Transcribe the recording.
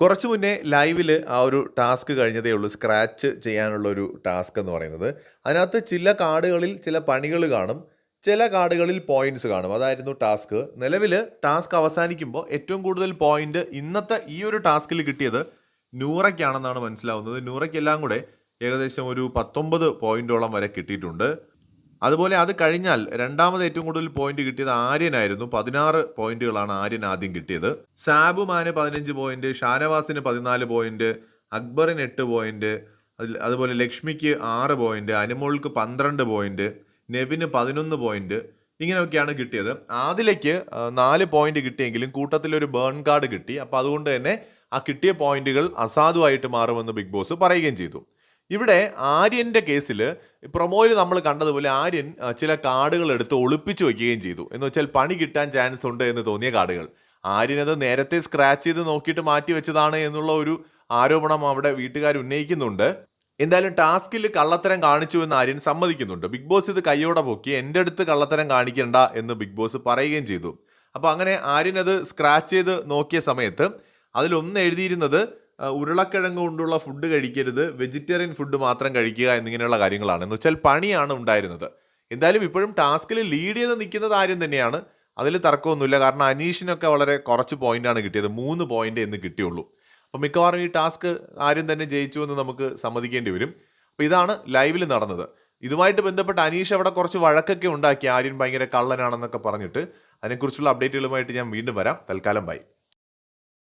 കുറച്ച് മുന്നേ ലൈവിൽ ആ ഒരു ടാസ്ക് കഴിഞ്ഞതേ ഉള്ളൂ. സ്ക്രാച്ച് ചെയ്യാനുള്ള ഒരു ടാസ്ക് എന്ന് പറയുന്നത്. അതിനകത്ത് ചില കാർഡുകളിൽ ചില പണികൾ കാണും. ചില കാർഡുകളിൽ പോയിന്റ്സ് കാണും. അതായിരുന്നു ടാസ്ക്. നിലവിൽ ടാസ്ക് അവസാനിക്കുമ്പോൾ ഏറ്റവും കൂടുതൽ പോയിന്റ് ഇന്നത്തെ ഈ ഒരു ടാസ്കിൽ കിട്ടിയത് നൂറയ്ക്കാണെന്നാണ് മനസ്സിലാവുന്നത്. നൂറയ്ക്കെല്ലാം കൂടെ ഏകദേശം ഒരു പത്തൊമ്പത് പോയിന്റോളം വരെ കിട്ടിയിട്ടുണ്ട്. അതുപോലെ അത് കഴിഞ്ഞാൽ രണ്ടാമത് ഏറ്റവും കൂടുതൽ പോയിന്റ് കിട്ടിയത് ആര്യനായിരുന്നു. പതിനാറ് പോയിന്റുകളാണ് ആര്യൻ ആദ്യം കിട്ടിയത്. സാബുമാന് പതിനഞ്ച് പോയിന്റ് ഷാനവാസിന് പതിനാല് പോയിന്റ് അക്ബറിന് എട്ട് പോയിന്റ് അതുപോലെ ലക്ഷ്മിക്ക് ആറ് പോയിന്റ് അനുമോൾക്ക് പന്ത്രണ്ട് പോയിന്റ് നെവിന് പതിനൊന്ന് പോയിന്റ് ഇങ്ങനെയൊക്കെയാണ് കിട്ടിയത്. ആദിലേക്ക് നാല് പോയിന്റ് കിട്ടിയെങ്കിലും കൂട്ടത്തിൽ ഒരു ബേൺ കാർഡ് കിട്ടി. അപ്പോൾ അതുകൊണ്ട് തന്നെ ആ കിട്ടിയ പോയിന്റുകൾ അസാധുവായിട്ട് മാറുമെന്ന് ബിഗ് ബോസ് പറയുകയും ചെയ്തു. ഇവിടെ ആര്യന്റെ കേസിൽ പ്രൊമോയിൽ നമ്മൾ കണ്ടതുപോലെ ആര്യൻ ചില കാർഡുകൾ എടുത്ത് ഒളിപ്പിച്ചു വയ്ക്കുകയും ചെയ്തു. എന്ന് വെച്ചാൽ പണി കിട്ടാൻ ചാൻസ് ഉണ്ട് എന്ന് തോന്നിയ കാർഡുകൾ. ആര്യൻ അത് നേരത്തെ സ്ക്രാച്ച് ചെയ്ത് നോക്കിയിട്ട് മാറ്റി വെച്ചതാണ് എന്നുള്ള ഒരു ആരോപണം അവിടെ വീട്ടുകാർ ഉന്നയിക്കുന്നുണ്ട്. എന്തായാലും ടാസ്കിൽ കള്ളത്തരം കാണിച്ചു എന്ന് ആര്യൻ സമ്മതിക്കുന്നുണ്ട്. ബിഗ് ബോസ് ഇത് കൈയോടെ പൊക്കി എന്റെ അടുത്ത് കള്ളത്തരം കാണിക്കണ്ട എന്ന് ബിഗ് ബോസ് പറയുകയും ചെയ്തു. അപ്പോൾ അങ്ങനെ ആര്യൻ അത് സ്ക്രാച്ച് ചെയ്ത് നോക്കിയ സമയത്ത് അതിലൊന്ന് എഴുതിയിരുന്നത് ഉരുളക്കിഴങ്ങ് കൊണ്ടുള്ള ഫുഡ് കഴിക്കരുത്. വെജിറ്റേറിയൻ ഫുഡ് മാത്രം കഴിക്കുക എന്നിങ്ങനെയുള്ള കാര്യങ്ങളാണ്. എന്ന് വെച്ചാൽ പണിയാണ് ഉണ്ടായിരുന്നത്. എന്തായാലും ഇപ്പോഴും ടാസ്കിൽ ലീഡ് ചെയ്ത് നിൽക്കുന്നത് ആര്യം തന്നെയാണ്. അതിൽ തർക്കമൊന്നുമില്ല. കാരണം അനീഷിനൊക്കെ വളരെ കുറച്ച് പോയിന്റാണ് കിട്ടിയത്. മൂന്ന് പോയിന്റ് എന്ന് കിട്ടിയുള്ളൂ. അപ്പോൾ മിക്കവാറും ഈ ടാസ്ക് ആര്യം തന്നെ ജയിച്ചു എന്ന് നമുക്ക് സമ്മതിക്കേണ്ടി വരും. അപ്പോൾ ഇതാണ് ലൈവിൽ നടന്നത്. ഇതുമായിട്ട് ബന്ധപ്പെട്ട് അനീഷ് അവിടെ കുറച്ച് വഴക്കൊക്കെ ഉണ്ടാക്കി. ആര്യൻ ഭയങ്കര കള്ളനാണെന്നൊക്കെ പറഞ്ഞിട്ട് അതിനെക്കുറിച്ചുള്ള അപ്ഡേറ്റുകളുമായിട്ട് ഞാൻ വീണ്ടും വരാം. തൽക്കാലം ബൈ